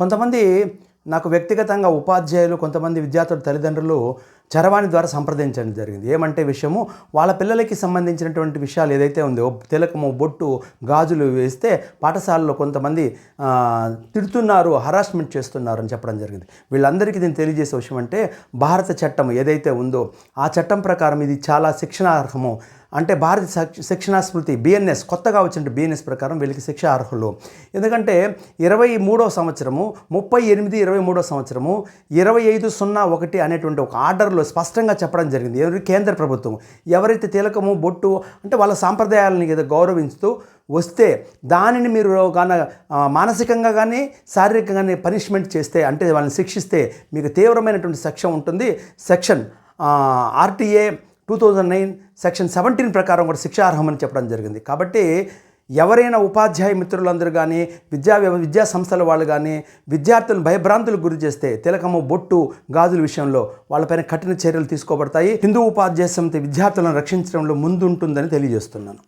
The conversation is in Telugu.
కొంతమంది నాకు వ్యక్తిగతంగా ఉపాధ్యాయులు కొంతమంది విద్యార్థుల తల్లిదండ్రులు చరవాణి ద్వారా సంప్రదించడం జరిగింది. ఏమంటే విషయము వాళ్ళ పిల్లలకి సంబంధించినటువంటి విషయాలు ఏదైతే ఉందో తిలకము బొట్టు గాజులు వేస్తే పాఠశాలలో కొంతమంది తిడుతున్నారు హరాస్మెంట్ చేస్తున్నారు అని చెప్పడం జరిగింది. వీళ్ళందరికీ దీన్ని తెలియజేసే విషయం అంటే భారత చట్టం ఏదైతే ఉందో ఆ చట్టం ప్రకారం ఇది చాలా శిక్షణార్హము. అంటే భారత శిక్షణా స్మృతి బిఎన్ఎస్ కొత్తగా వచ్చిన బిఎన్ఎస్ ప్రకారం వీళ్ళకి శిక్ష అర్హులు. ఎందుకంటే ఇరవై మూడో సంవత్సరము ముప్పై ఎనిమిది ఇరవై మూడో సంవత్సరము ఇరవై ఐదు సున్నా ఒకటి అనేటువంటి ఒక ఆర్డర్లో స్పష్టంగా చెప్పడం జరిగింది. ఎవరి? కేంద్ర ప్రభుత్వం. ఎవరైతే తిలకము బొట్టు అంటే వాళ్ళ సాంప్రదాయాలని ఏదో గౌరవించుతూ వస్తే దానిని మీరు గాన మానసికంగా కానీ శారీరకంగా కానీ పనిష్మెంట్ చేస్తే అంటే వాళ్ళని శిక్షిస్తే మీకు తీవ్రమైనటువంటి శిక్ష ఉంటుంది. Section RTA two thousand nine section seventeen ప్రకారం కూడా శిక్షార్హమని చెప్పడం జరిగింది. కాబట్టి ఎవరైనా ఉపాధ్యాయ మిత్రులందరూ కానీ విద్యా విద్యా సంస్థల వాళ్ళు కానీ విద్యార్థులను భయభ్రాంతులకు గురి చేస్తే తిలకము బొట్టు గాజుల విషయంలో వాళ్ళపైన కఠిన చర్యలు తీసుకోబడతాయి. హిందూ ఉపాధ్యాయ సమితి విద్యార్థులను రక్షించడంలో ముందుంటుందని తెలియజేస్తున్నాను.